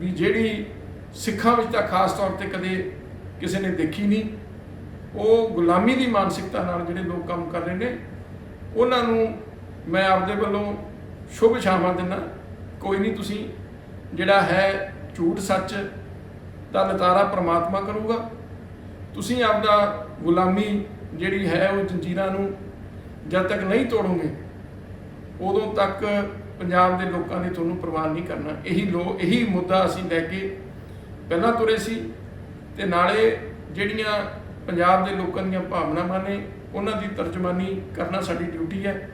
ਵੀ ਜਿਹੜੀ ਸਿੱਖਾਂ ਵਿੱਚ ਤਾਂ ਖਾਸ ਤੌਰ ਤੇ ਕਦੇ ਕਿਸੇ ਨੇ ਦੇਖੀ ਨਹੀਂ, ਉਹ ਗੁਲਾਮੀ ਦੀ ਮਾਨਸਿਕਤਾ ਨਾਲ ਜਿਹੜੇ ਲੋਕ ਕੰਮ ਕਰ ਰਹੇ ਨੇ, ਉਹਨਾਂ ਨੂੰ ਮੈਂ ਆਪਦੇ ਵੱਲੋਂ ਸ਼ੁਭ ਛਾਵਾਂ ਦਿੰਦਾ, ਕੋਈ ਨਹੀਂ ਤੁਸੀਂ ਜਿਹੜਾ ਹੈ ਝੂਠ ਸੱਚ ਦਾ ਨਤਾਰਾ ਪ੍ਰਮਾਤਮਾ ਕਰੂਗਾ। ਤੁਸੀਂ ਆਪਦਾ ਗੁਲਾਮੀ ਜਿਹੜੀ ਹੈ ਉਹ ਜੰਜੀਰਾਂ ਨੂੰ ਜਦ ਤੱਕ ਨਹੀਂ ਤੋੜੋਗੇ, ਉਦੋਂ ਤੱਕ ਪੰਜਾਬ ਦੇ ਲੋਕਾਂ ਨੇ ਤੁਹਾਨੂੰ ਪ੍ਰਵਾਨ ਨਹੀਂ ਕਰਨਾ। ਇਹੀ ਲੋ ਇਹੀ ਮੁੱਦਾ ਅਸੀਂ ਲੈ ਕੇ ਪਹਿਲਾਂ ਤੁਰੇ ਸੀ ਤੇ ਨਾਲੇ ਜਿਹੜੀਆਂ ਪੰਜਾਬ ਦੇ ਲੋਕਾਂ ਦੀਆਂ ਭਾਵਨਾਵਾਂ ਨੇ, ਉਹਨਾਂ ਦੀ ਤਰਜਮਾਨੀ ਕਰਨਾ ਸਾਡੀ ਡਿਊਟੀ ਹੈ।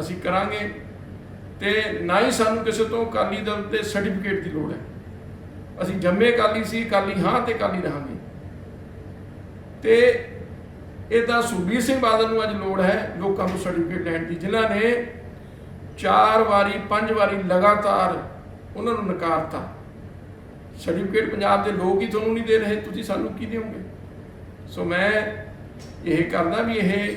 ਅਸੀਂ ਕਰਾਂਗੇ ਤੇ ਨਾ ਹੀ ਸਾਨੂੰ ਕਿਸੇ ਤੋਂ ਅਕਾਲੀ ਦਲ ਤੇ ਸਰਟੀਫਿਕੇਟ ਦੀ ਲੋੜ ਹੈ। ਅਸੀਂ ਜੰਮੇ ਅਕਾਲੀ ਸੀ, ਅਕਾਲੀ ਹਾਂ ਤੇ ਅਕਾਲੀ ਰਹਾਂਗੇ। ਤੇ ਇਹ ਤਾਂ ਸੁਖਬੀਰ ਸਿੰਘ ਬਾਦਲ ਨੂੰ ਅੱਜ ਲੋੜ ਹੈ, ਲੋਕਾਂ ਨੂੰ ਸਰਟੀਫਿਕੇਟ ਲੈਣ ਦੀ। ਜਿਨ੍ਹਾਂ ਨੇ ਚਾਰ ਵਾਰੀ, ਪੰਜ ਵਾਰੀ ਲਗਾਤਾਰ ਉਹਨਾਂ ਨੂੰ ਨਕਾਰਤਾ। ਸਰਟੀਫਿਕੇਟ ਪੰਜਾਬ ਦੇ ਲੋਕ ਹੀ ਤੁਹਾਨੂੰ ਨਹੀਂ ਦੇ ਰਹੇ, ਤੁਸੀਂ ਸਾਨੂੰ ਕੀ ਦਿਓਗੇ? ਸੋ ਮੈਂ ਇਹ ਕਰਦਾ ਵੀ ਇਹ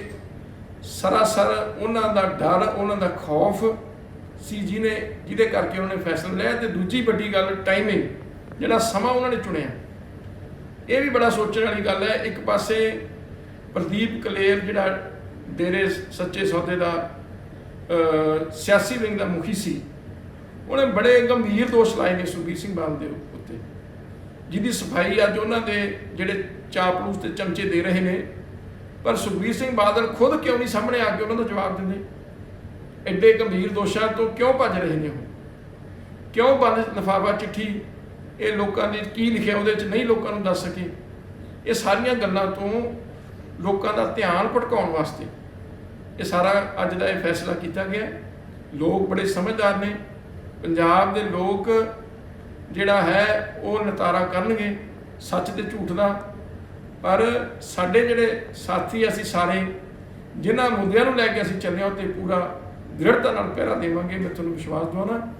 ਸਰਾਸਰ ਉਹਨਾਂ ਦਾ ਡਰ, ਉਹਨਾਂ ਦਾ ਖੌਫ ਸੀ ਜਿਹਨੇ, ਜਿਹਦੇ ਕਰਕੇ ਉਹਨਾਂ ਨੇ ਫੈਸਲਾ ਲਿਆ ਤੇ ਦੂਜੀ ਵੱਡੀ ਗੱਲ ਟਾਈਮਿੰਗ ਜਿਹੜਾ ਸਮਾਂ ਉਹਨਾਂ ਨੇ ਚੁਣਿਆ। ਇਹ ਵੀ ਬੜਾ ਸੋਚਣ ਵਾਲੀ ਗੱਲ ਹੈ, ਇੱਕ ਪਾਸੇ ਪ੍ਰਦੀਪ ਕਲੇਰ ਜਿਹੜਾ ਡੇਰੇ ਸੱਚੇ ਸੌਦੇ ਦਾ ਸਿਆਸੀ ਵਿੰਗ ਦਾ ਮੁਖੀ ਸੀ। ਉਹਨੇ ਬੜੇ ਗੰਭੀਰ ਦੋਸ਼ ਲਾਏ ਨੇ ਸੁਖਬੀਰ ਸਿੰਘ ਬਾਦਲ ਦੇ ਉੱਤੇ। ਜਿਹਦੀ ਸਫ਼ਾਈ ਅੱਜ ਉਹਨਾਂ ਦੇ ਜਿਹੜੇ ਚਾਪਲੂਸ ਤੇ ਚਮਚੇ ਦੇ ਰਹੇ ਨੇ। ਪਰ ਸੁਖਬੀਰ ਸਿੰਘ ਬਾਦਲ ਖੁਦ ਕਿਉਂ ਨਹੀਂ ਸਾਹਮਣੇ ਆ ਕੇ ਉਹਨਾਂ ਦਾ ਜਵਾਬ ਦਿੰਦੇ? ਐਡੇ ਗੰਭੀਰ ਦੋਸ਼ਾਂ ਤੋਂ ਕਿਉਂ ਭੱਜ ਰਹੇ ਨੇ ਉਹ? ਕਿਉਂ ਬੰਦ ਲਫਾਫਾ ਚਿੱਠੀ ਇਹ ਲੋਕਾਂ ਨੇ ਕੀ ਲਿਖਿਆ ਉਹਦੇ ਵਿੱਚ ਨਹੀਂ ਲੋਕਾਂ ਨੂੰ ਦੱਸ ਸਕੇ? ਇਹ ਸਾਰੀਆਂ ਗੱਲਾਂ ਤੋਂ ਲੋਕਾਂ ਦਾ ਧਿਆਨ ਭਟਕਾਉਣ ਵਾਸਤੇ ਇਹ ਸਾਰਾ ਅੱਜ ਦਾ ਇਹ ਫੈਸਲਾ ਕੀਤਾ ਗਿਆ ਲੋਕ ਬੜੇ ਸਮਝਦਾਰ ਨੇ। ਪੰਜਾਬ ਦੇ ਲੋਕ ਜਿਹੜਾ ਹੈ, ਉਹ ਨਤਾਰਾ ਕਰਨਗੇ, ਸੱਚ ਤੇ ਝੂਠ ਦਾ। ਪਰ ਸਾਡੇ ਜਿਹੜੇ ਸਾਥੀ ਅਸੀਂ ਸਾਰੇ, ਜਿਨ੍ਹਾਂ ਮੁੱਦਿਆਂ ਨੂੰ ਲੈ ਕੇ ਅਸੀਂ ਚੱਲੇ ਹਾਂ ਤੇ ਪੂਰਾ ਦ੍ਰਿੜਤਾ ਨਾਲ ਪਹਿਰਾ ਦੇਵਾਂਗੇ। ਮੈਂ ਤੁਹਾਨੂੰ ਵਿਸ਼ਵਾਸ ਦਵਾਉਣਾ।